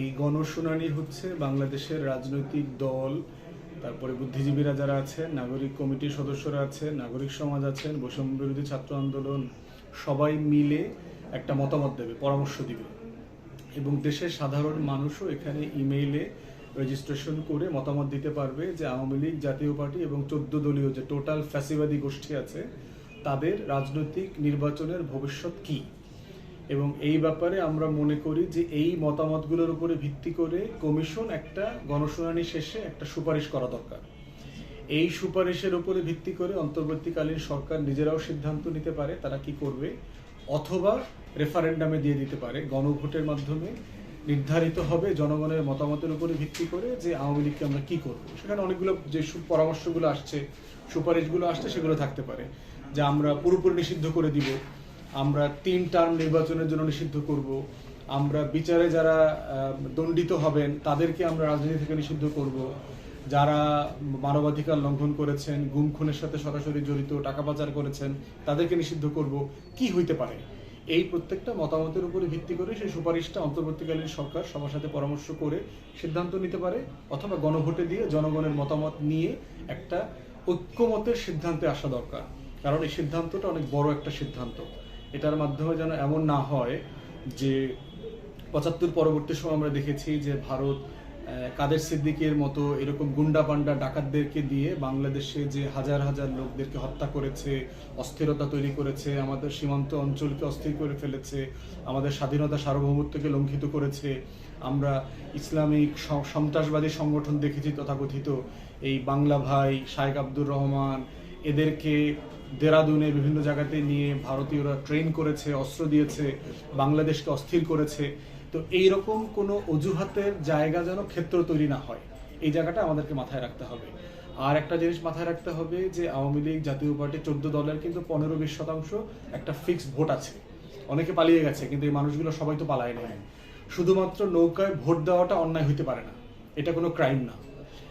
এই গণশুনানি হচ্ছে বাংলাদেশের রাজনৈতিক দল, তারপরে বুদ্ধিজীবীরা যারা আছেন, নাগরিক কমিটির সদস্যরা আছেন, নাগরিক সমাজ আছেন, বৈষম্য বিরোধী ছাত্র আন্দোলন, সবাই মিলে একটা মতামত দেবে, পরামর্শ দিবে। এবং দেশের সাধারণ মানুষও এখানে ইমেইলে রেজিস্ট্রেশন করে মতামত দিতে পারবে যে আওয়ামী লীগ, জাতীয় পার্টি এবং চোদ্দ দলীয় যে টোটাল ফ্যাসিবাদী গোষ্ঠী আছে, তাদের রাজনৈতিক নির্বাচনের ভবিষ্যৎ কী? এবং এই ব্যাপারে আমরা মনে করি যে এই মতামতগুলোর উপরে ভিত্তি করে কমিশন একটা গণশুনানি শেষে একটা সুপারিশ করা দরকার। এই সুপারিশের উপরে ভিত্তি করে অন্তর্বর্তীকালীন সরকার নিজেরাও সিদ্ধান্ত নিতে পারে তারা কি করবে, অথবা রেফারেন্ডামে দিয়ে দিতে পারে। গণভোটের মাধ্যমে নির্ধারিত হবে জনগণের মতামতের উপরে ভিত্তি করে যে আওয়ামী লীগকে আমরা কি করব। সেখানে অনেকগুলো যে পরামর্শগুলো আসছে, সুপারিশগুলো আসছে, সেগুলো থাকতে পারে। যে আমরা পুরোপুরি নিষিদ্ধ করে দিব। আমরা তিন টার্ম নির্বাচনের জন্য নিষিদ্ধ করব। আমরা বিচারে যারা দণ্ডিত হবেন, তাদেরকে আমরা রাজনীতি থেকে নিষিদ্ধ করব। যারা মানবাধিকার লঙ্ঘন করেছেন, গুম খুনের সাথে সরাসরি জড়িত, টাকা পাচার করেছেন, তাদেরকে নিষিদ্ধ করব। কি হইতে পারে? এই প্রত্যেকটা মতামতের উপরে ভিত্তি করে সেই সুপারিশটা অন্তর্বর্তীকালীন সরকার সবার সাথে পরামর্শ করে সিদ্ধান্ত নিতে পারে অথবা গণভোটে দিয়ে জনগণের মতামত নিয়ে একটা ঐক্যমতের সিদ্ধান্তে আসা দরকার। কারণ এই সিদ্ধান্তটা অনেক বড় একটা সিদ্ধান্ত। এটার মাধ্যমে যেন এমন না হয় যে পঁচাত্তর পরবর্তী সময় আমরা দেখেছি যে ভারত কাদের সিদ্দিকের মতো এরকম গুন্ডা পান্ডা ডাকাতদেরকে দিয়ে বাংলাদেশে যে হাজার হাজার লোকদেরকে হত্যা করেছে, অস্থিরতা তৈরি করেছে, আমাদের সীমান্ত অঞ্চলকে অস্থির করে ফেলেছে, আমাদের স্বাধীনতা সার্বভৌমত্বকে লঙ্ঘিত করেছে, আমরা ইসলামিক সন্ত্রাসবাদী সংগঠন দেখেছি তথাকথিত, এই বাংলা ভাই শায়েক আব্দুর রহমান, এদেরকে দেরাদুনে বিভিন্ন জায়গাতে নিয়ে ভারতীয়রা ট্রেন করেছে, অস্ত্র দিয়েছে, বাংলাদেশকে অস্থির করেছে। তো এইরকম কোনো অজুহাতের জায়গা যেন ক্ষেত্র তৈরি না হয়, এই জায়গাটা আমাদেরকে মাথায় রাখতে হবে। আর একটা জিনিস মাথায় রাখতে হবে যে, আওয়ামী লীগ জাতীয় পার্টি চোদ্দ দলের কিন্তু পনেরো বিশ শতাংশ একটা ফিক্সড ভোট আছে। অনেকে পালিয়ে গেছে, কিন্তু এই মানুষগুলো সবাই তো পালায় নেয় শুধুমাত্র নৌকায় ভোট দেওয়াটা অন্যায় হইতে পারে না। এটা কোনো ক্রাইম না।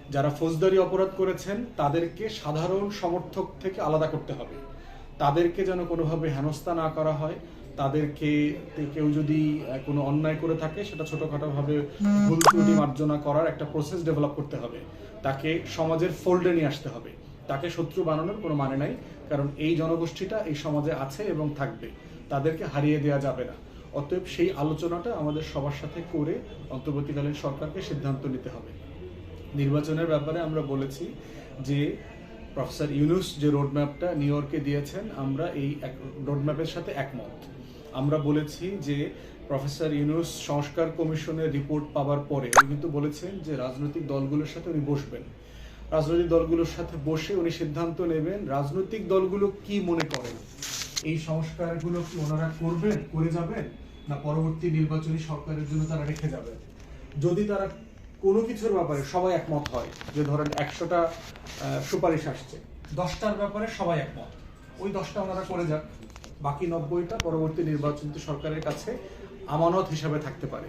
যারা ফৌজদারি অপরাধ করেছেন, তাদেরকে সাধারণ সমর্থক থেকে আলাদা করতে হবে। তাদেরকে যেন কোনোভাবে হেনস্থা না করা হয়, তাদেরকে কেউ যদি কোনো অন্যায় করে থাকে, সেটা ছোটোখাটোভাবে ভুল ত্রুটি মার্জনা করার একটা প্রসেস ডেভেলপ করতে হবে। তাকে সমাজের ফোল্ডে নিয়ে আসতে হবে। তাকে শত্রু বানানোর কোনো মানে নাই, কারণ এই জনগোষ্ঠীটা এই সমাজে আছে এবং থাকবে। তাদেরকে হারিয়ে দেওয়া যাবে না। অতএব সেই আলোচনাটা আমাদের সবার সাথে করে অন্তর্বর্তীকালীন সরকারকে সিদ্ধান্ত নিতে হবে। নির্বাচনের ব্যাপারে আমরা বলেছি যে প্রফেসর ইউনুস যে রোডম্যাপটা নিউ ইয়র্কে দিয়েছেন, আমরা এই রোডম্যাপের সাথে একমত। আমরা বলেছি যে প্রফেসর ইউনুস সংস্কার কমিশনের রিপোর্ট পাওয়ার পরে উনি কিন্তু বলেছেন যে রাজনৈতিক দলগুলোর সাথে উনি বসবেন। রাজনৈতিক দলগুলোর সাথে বসে উনি সিদ্ধান্ত নেবেন রাজনৈতিক দলগুলো কি মনে করেন এই সংস্কারগুলো কি ওনারা করবেন, করে যাবেন, না পরবর্তী নির্বাচনী সরকারের জন্য তারা রেখে যাবেন? যদি তারা কোনো কিছুর ব্যাপারে সবাই একমত হয় যে ধরেন একশোটা সুপারিশ আসছে। দশটার ব্যাপারে সবাই একমত। ওই দশটা ওনারা করে যাক। বাকি নব্বইটা পরবর্তী নির্বাচিত সরকারের কাছে আমানত হিসাবে থাকতে পারে।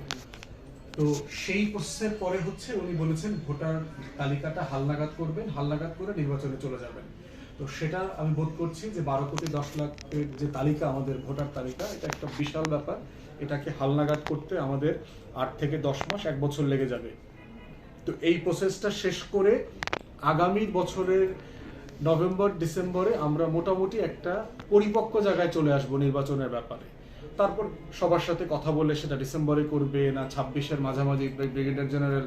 তো সেই প্রসেসের পরে হচ্ছে উনি বলেছেন, ভোটার তালিকাটা হালনাগাদ করবেন হালনাগাদ করে নির্বাচনে চলে যাবেন। তো সেটা আমি বোধ করছি যে বারো কোটি, দশ লাখের যে তালিকা, আমাদের ভোটার তালিকা, এটা একটা বিশাল ব্যাপার। এটাকে হালনাগাদ করতে আমাদের আট থেকে দশ মাস, এক বছর লেগে যাবে। তো এই প্রসেসটা শেষ করে আগামী বছরের নভেম্বর, ডিসেম্বরে আমরা মোটামুটি একটা পরিপক্ক জায়গায় চলে আসব নির্বাচনের ব্যাপারে। তারপর সবার সাথে কথা বলে সেটা ডিসেম্বরে করবে না ছাব্বিশের মাঝামাঝি ব্রিগেডিয়ার জেনারেল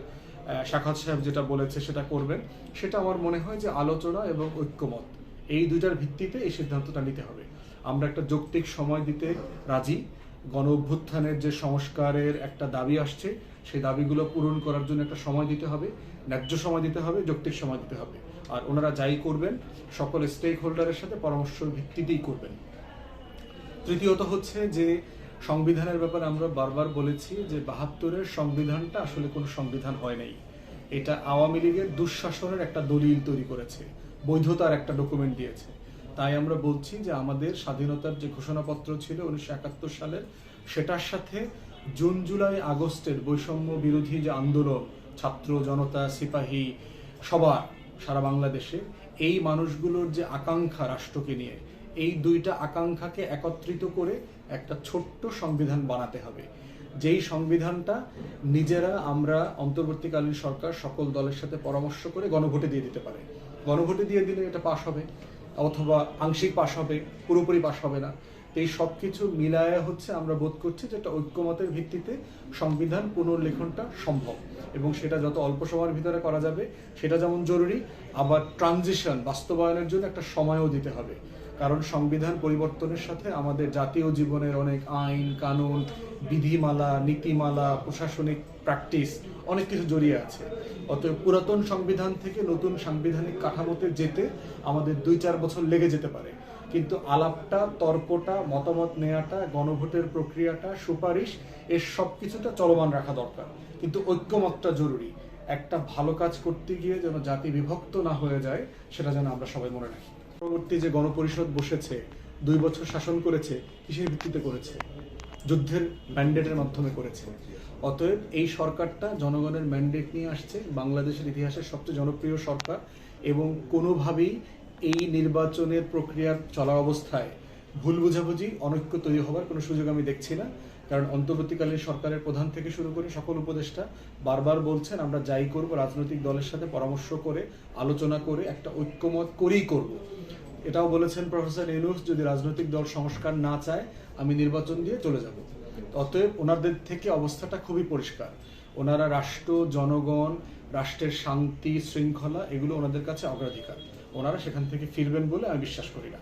শাখাত সাহেব যেটা বলেছে সেটা করবেন। সেটা আমার মনে হয় যে আলোচনা এবং ঐক্যমত, এই দুইটার ভিত্তিতে এই সিদ্ধান্তটা নিতে হবে। আমরা একটা যৌক্তিক সময় দিতে রাজি। গণ অভ্যুত্থানের যে সংস্কারের একটা দাবি আসছে সেই দাবিগুলো পূরণ করার জন্য একটা সময় দিতে হবে, ন্যায্য সময় দিতে হবে, যৌক্তিক সময় দিতে হবে। আর ওনারা যাই করবেন, সকল স্টেক হোল্ডারের সাথে পরামর্শ ভিত্তিতেই করবেন। তৃতীয়ত হচ্ছে যে, সংবিধানের ব্যাপারে আমরা বারবার বলেছি যে, বাহাত্তরের সংবিধানটা আসলে কোনো সংবিধান হয় নাই। এটা আওয়ামী লীগের দুঃশাসনের একটা দলিল তৈরি করেছে, বৈধতার একটা ডকুমেন্ট দিয়েছে। তাই আমরা বলছি যে, আমাদের স্বাধীনতার যে ঘোষণাপত্র ছিল উনিশশো একাত্তর সালের, সেটার সাথে জুন, জুলাই, আগস্টের বৈষম্য বিরোধী যে আন্দোলন, ছাত্র জনতা, সিপাহী, সবার, সারা বাংলাদেশে, এই মানুষগুলোর যে আকাঙ্ক্ষা রাষ্ট্রকে নিয়ে, এই দুইটা আকাঙ্ক্ষাকে একত্রিত করে একটা ছোট্ট সংবিধান বানাতে হবে। যেই সংবিধানটা নিজেরা আমরা অন্তর্বর্তীকালীন সরকার সকল দলের সাথে পরামর্শ করে গণভোটে দিয়ে দিতে পারে। গণভোটে দিয়ে দিলে এটা পাশ হবে, অথবা আংশিক পাশ হবে, পুরোপুরি পাশ হবে না। এই সব কিছু মিলায়া হচ্ছে আমরা বোধ করছি যে ঐক্যমতের ভিত্তিতে সংবিধান পুনর্লেখনটা সম্ভব। এবং সেটা যত অল্প সময়ের ভিতরে করা যাবে, সেটা যেমন জরুরি, আবার ট্রানজিশন বাস্তবায়নের জন্য একটা সময়ও দিতে হবে। কারণ সংবিধান পরিবর্তনের সাথে আমাদের জাতীয় জীবনের অনেক আইন, কানুন, বিধিমালা, নীতিমালা, প্রশাসনিক প্র্যাকটিস অনেক কিছু জড়িয়ে আছে। অতএব পুরাতন সংবিধান থেকে নতুন সাংবিধানিক কাঠামোতে যেতে আমাদের দুই চার বছর লেগে যেতে পারে। কিন্তু আলাপটা, তর্কটা, মতামত নেওয়াটা গণভোটের প্রক্রিয়াটা, সুপারিশ, এর সব কিছুটা চলমান রাখা দরকার। কিন্তু ঐক্যমতটা জরুরি। একটা ভালো কাজ করতে গিয়ে যেন জাতি বিভক্ত না হয়ে যায়, সেটা যেন আমরা সবাই মনে রাখি। পরবর্তী যে গণপরিষদ বসেছে, দুই বছর শাসন করেছে, কিসের ভিত্তিতে করেছে? যুদ্ধের ম্যান্ডেটের মাধ্যমে করেছে। অতএব এই সরকারটা জনগণের ম্যান্ডেট নিয়ে আসছে, বাংলাদেশের ইতিহাসের সবচেয়ে জনপ্রিয় সরকার এবং কোনোভাবেই এই নির্বাচনের প্রক্রিয়া চলা অবস্থায় ভুল বুঝাবুঝি, অনৈক্য তৈরি হওয়ার কোনো সুযোগ আমি দেখছি না। কারণ অন্তর্বর্তীকালীন সরকারের প্রধান থেকে শুরু করে সকল উপদেষ্টা বারবার বলছেন, আমরা যাই করব, রাজনৈতিক দলের সাথে পরামর্শ করে, আলোচনা করে, একটা ঐক্যমত করেই করব। এটাও বলেছেন প্রফেসর ইউনুস, যদি রাজনৈতিক দল সংস্কার না চায়, আমি নির্বাচন দিয়ে চলে যাব। অতএব ওনাদের থেকে অবস্থাটা খুবই পরিষ্কার। ওনারা রাষ্ট্র, জনগণ, রাষ্ট্রের শান্তি, শৃঙ্খলা, এগুলো ওনাদের কাছে অগ্রাধিকার। ওনারা সেখান থেকে ফিরবেন বলে আমি বিশ্বাস করি না।